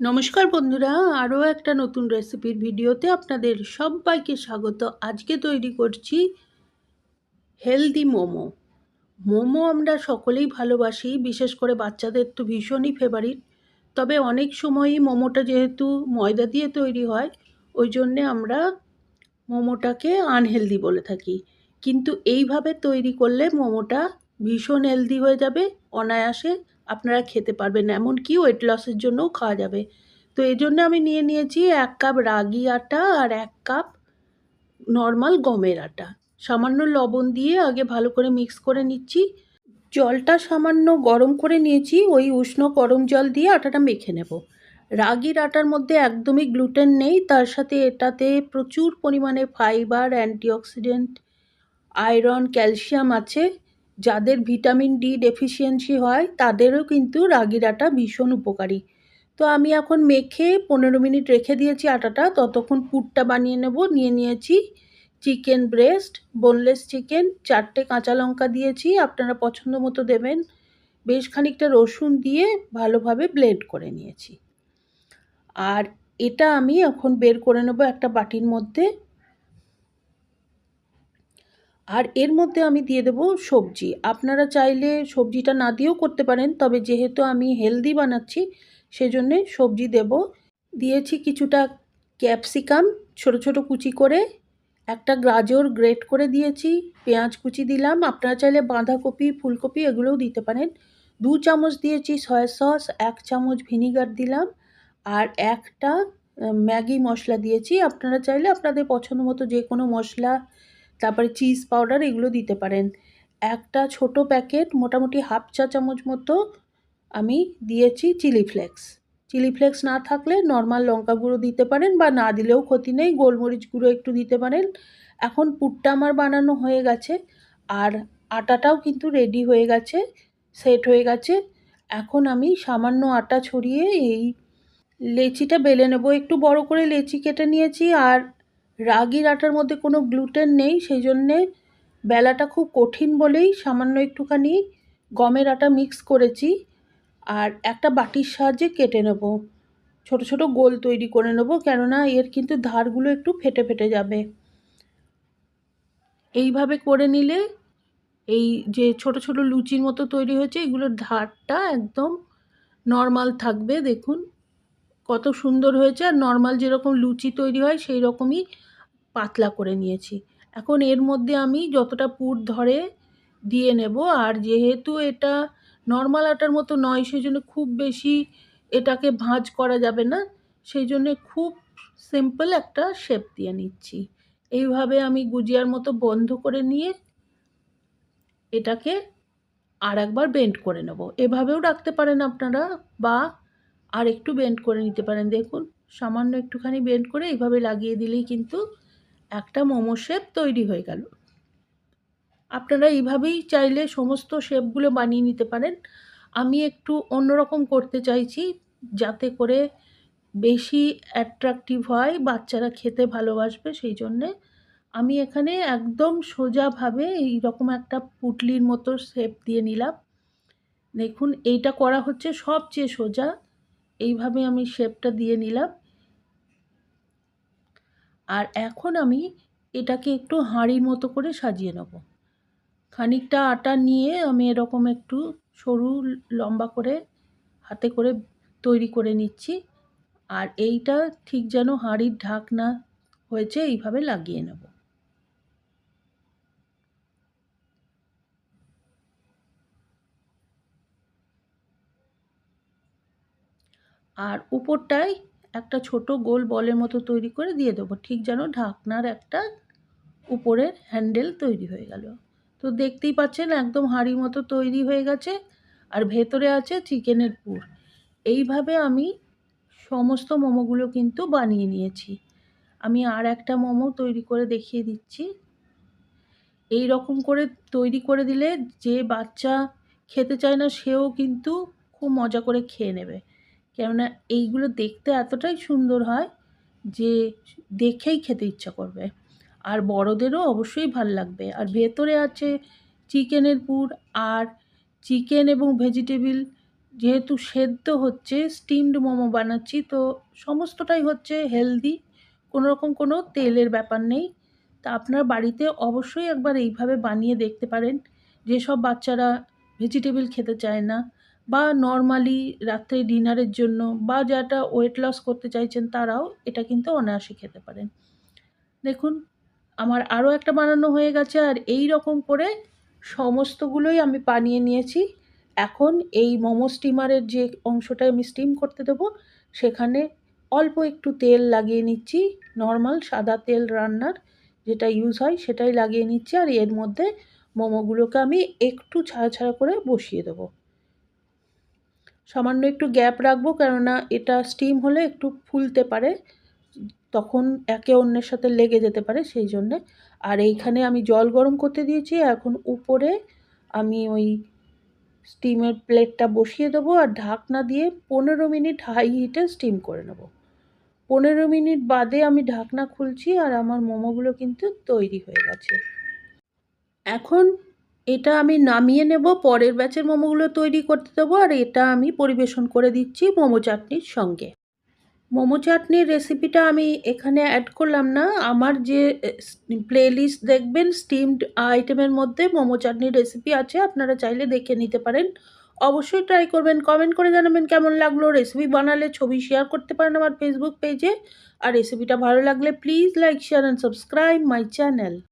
নমস্কার বন্ধুরা, আরও একটা নতুন রেসিপির ভিডিওতে আপনাদের সবাইকে স্বাগত। আজকে তৈরি করছি হেলদি মোমো। মোমো আমরা সকলেই ভালোবাসি, বিশেষ করে বাচ্চাদের তো ভীষণই ফেভারিট তবে অনেক সময়ই মোমোটা যেহেতু ময়দা দিয়ে তৈরি হয়, ওই জন্যে আমরা মোমোটাকে আনহেলদি বলে থাকি। কিন্তু এইভাবে তৈরি করলে মোমোটা ভীষণ হেলদি হয়ে যাবে, অনায়াসে আপনারা খেতে পারবেন এমনকি ওয়েট লসের জন্যও খাওয়া যাবে। তো এই জন্য আমি নিয়ে নিয়েছি এক কাপ রাগি আটা আর এক কাপ নর্মাল গমের আটা। সামান্য লবণ দিয়ে আগে ভালো করে মিক্স করে নিচ্ছি। জলটা সামান্য গরম করে নিয়েছি, ওই উষ্ণ গরম জল দিয়ে আটাটা মেখে নেব। রাগির আটার মধ্যে একদমই গ্লুটেন নেই, তার সাথে এটাতে প্রচুর পরিমাণে ফাইবার অ্যান্টিঅক্সিডেন্ট আয়রন ক্যালসিয়াম আছে। যাদের ভিটামিন ডি ডেফিসিয়েন্সি হয়, তাদেরও কিন্তু রাগির আটা ভীষণ উপকারী। তো আমি এখন মেখে পনেরো মিনিট রেখে দিয়েছি আটাটা, ততক্ষণ পুরটা বানিয়ে নেব। নিয়ে নিয়েছি চিকেন ব্রেস্ট, বোনলেস চিকেন, চারটে কাঁচা লঙ্কা দিয়েছি, আপনারা পছন্দ মতো দেবেন। বেশ খানিকটা রসুন দিয়ে ভালোভাবে ব্লেড করে নিয়েছি। আর এটা আমি এখন বের করে নেব একটা বাটির মধ্যে। আর এর মধ্যে আমি দিয়ে দেবো সবজি। আপনারা চাইলে সবজিটা না দিয়েও করতে পারেন, তবে যেহেতু আমি হেলদি বানাচ্ছি, সেজন্যে সবজি দেব। দিয়েছি কিছুটা ক্যাপসিকাম ছোট ছোট কুচি করে, একটা গাজর গ্রেট করে দিয়েছি, পেঁয়াজ কুচি দিলাম। আপনারা চাইলে বাঁধাকপি, ফুলকপি এগুলোও দিতে পারেন। দু চামচ দিয়েছি সয়া সস এক চামচ ভিনিগার দিলাম। আর একটা ম্যাগি মশলা দিয়েছি। আপনারা চাইলে আপনাদের পছন্দ মতো যে কোনো মশলা তারপরে চিজ পাউডার এগুলো দিতে পারেন। একটা ছোট প্যাকেট মোটামুটি হাফ চা চামচ মতো আমি দিয়েছি চিলি ফ্লেক্স চিলি ফ্লেক্স না থাকলে নর্মাল লঙ্কা গুঁড়ো দিতে পারেন বা না দিলেও ক্ষতি নেই, গোলমরিচ গুঁড়ো একটু দিতে পারেন। এখন পুরটা আমার বানানো হয়ে গেছে আর আটাটাও কিন্তু রেডি হয়ে গেছে সেট হয়ে গেছে। এখন আমি সামান্য আটা ছড়িয়ে এই লেচিটা বেলে নেব। একটু বড় করে লেচি কেটে নিয়েছি আর রাগির আটার মধ্যে কোনো গ্লুটেন নেই, সেই জন্যে বেলাটা খুব কঠিন বলেই সামান্য একটুখানি গমের আটা মিক্স করেছি। আর একটা বাটির সাহায্যে কেটে নেব। ছোট ছোট গোল তৈরি করে নেব, কেননা এর কিন্তু ধারগুলো একটু ফেটে ফেটে যাবে। এইভাবে করে নিলে এই যে ছোট ছোট লুচির মতো তৈরি হয়েছে, এগুলোর ধারটা একদম নর্মাল থাকবে। দেখুন কত সুন্দর হয়েছে। আর নর্মাল যেরকম লুচি তৈরি হয়, সেই রকমই পাতলা করে নিয়েছি। এখন এর মধ্যে আমি যতটা পুর ধরে দিয়ে নেব, আর যেহেতু এটা নর্মাল আটার মতো নয় সেই জন্য খুব বেশি এটাকে ভাঁজ করা যাবে না। সেই জন্যে খুব সিম্পল একটা শেপ দিয়ে নিচ্ছি। এইভাবে আমি গুজিয়ার মতো বন্ধ করে নিয়ে এটাকে আর একবার বেন্ড করে নেব। এভাবেও রাখতে পারেন আপনারা, বা আর একটু বেন্ড করে নিতে পারেন। দেখুন, সামান্য একটুখানি বেন্ড করে এইভাবে লাগিয়ে দিলেই কিন্তু একটা মোমো শেপ তৈরি হয়ে গেল। আপনারা এইভাবেই চাইলে সমস্ত শেপগুলো বানিয়ে নিতে পারেন। আমি একটু অন্যরকম করতে চাইছি যাতে করে বেশি অ্যাট্রাকটিভ হয়, বাচ্চারা খেতে ভালোবাসবে, সেই জন্যে আমি এখানে একদম সোজাভাবে এইরকম একটা পুটলির মতো শেপ দিয়ে নিলাম। দেখুন, এইটা করা হচ্ছে সবচেয়ে সোজা। এইভাবে আমি শেপটা দিয়ে নিলাম। আর এখন আমি এটাকে একটু হাঁড়ির মতো করে সাজিয়ে নেব। খানিকটা আটা নিয়ে আমি এরকম একটু সরু লম্বা করে হাতে করে তৈরি করে নিচ্ছি। আর এইটা ঠিক যেন হাঁড়ির ঢাকনা হয়েছে, এইভাবে লাগিয়ে নেব। আর উপরটায় একটা ছোট গোল বলের মতো তৈরি করে দিয়ে দেবো। ঠিক যেন ঢাকনার একটা উপরের হ্যান্ডেল তৈরি হয়ে গেল। তো দেখতেই পাচ্ছেন একদম হাঁড়ির মতো তৈরি হয়ে গেছে আর ভেতরে আছে চিকেনের পুর। এইভাবে আমি সমস্ত মোমোগুলো কিন্তু বানিয়ে নিয়েছি। আমি আর একটা মোমো তৈরি করে দেখিয়ে দিচ্ছি। এই রকম করে তৈরি করে দিলে যে বাচ্চা খেতে চায় না, সেও কিন্তু খুব মজা করে খেয়ে নেবে। কেননা এইগুলো দেখতে এতটাই সুন্দর হয় যে দেখেই খেতে ইচ্ছা করবে। আর বড়দেরও অবশ্যই ভালো লাগবে। আর ভেতরে আছে চিকেনের পুর আর চিকেন এবং ভেজিটেবিল যেহেতু সেদ্ধ হচ্ছে, স্টিমড মোমো বানাচ্ছি, তো সমস্তটাই হচ্ছে হেলদি কোনো রকম কোনো তেলের ব্যাপার নেই। তা আপনার বাড়িতে অবশ্যই একবার এইভাবে বানিয়ে দেখতে পারেন। যেসব বাচ্চারা ভেজিটেবিল খেতে চায় না বা নর্মালি রাত্রে ডিনারের জন্য বা যারা ওয়েট লস করতে চাইছেন তারাও এটা কিন্তু অনায়াসে খেতে পারেন। দেখুন, আমার আরও একটা বানানো হয়ে গেছে আর এই রকম করে সমস্তগুলোই আমি বানিয়ে নিয়েছি। এখন এই মোমো স্টিমারের যে অংশটা আমি স্টিম করতে দেবো, সেখানে অল্প একটু তেল লাগিয়ে নিচ্ছি নর্মাল সাদা তেল রান্নার যেটা ইউজ হয় সেটাই লাগিয়ে নিচ্ছি আর এর মধ্যে মোমোগুলোকে আমি একটু ছাড়া ছাড়া করে বসিয়ে দেবো। সামান্য একটু গ্যাপ রাখব, কেননা এটা স্টিম হলে একটু ফুলতে পারে, তখন একে অন্যের সাথে লেগে যেতে পারে সেই জন্যে। আর এইখানে আমি জল গরম করতে দিয়েছি, এখন উপরে আমি ওই স্টিমের প্লেটটা বসিয়ে দেবো আর ঢাকনা দিয়ে পনেরো মিনিট হাই হিটে স্টিম করে নেব। পনেরো মিনিট বাদে আমি ঢাকনা খুলছি আর আমার মোমোগুলো কিন্তু তৈরি হয়ে গেছে। এখন এটা আমি নামিয়ে নেব, পরের ব্যাচের মোমোগুলো তৈরি করতে দেবো আর এটা আমি পরিবেশন করে দিচ্ছি মোমো চাটনির সঙ্গে। মোমো চাটনির রেসিপিটা আমি এখানে অ্যাড করলাম না। আমার যে প্লেলিস্ট দেখবেন স্টিমড আইটেমের মধ্যে মোমো চাটনির রেসিপি আছে, আপনারা চাইলে দেখে নিতে পারেন। অবশ্যই ট্রাই করবেন কমেন্ট করে জানাবেন কেমন লাগল রেসিপি বানালে, ছবি শেয়ার করতে পারেন আমার ফেসবুক পেজে আর রেসিপিটা ভালো লাগলে please like share and subscribe my channel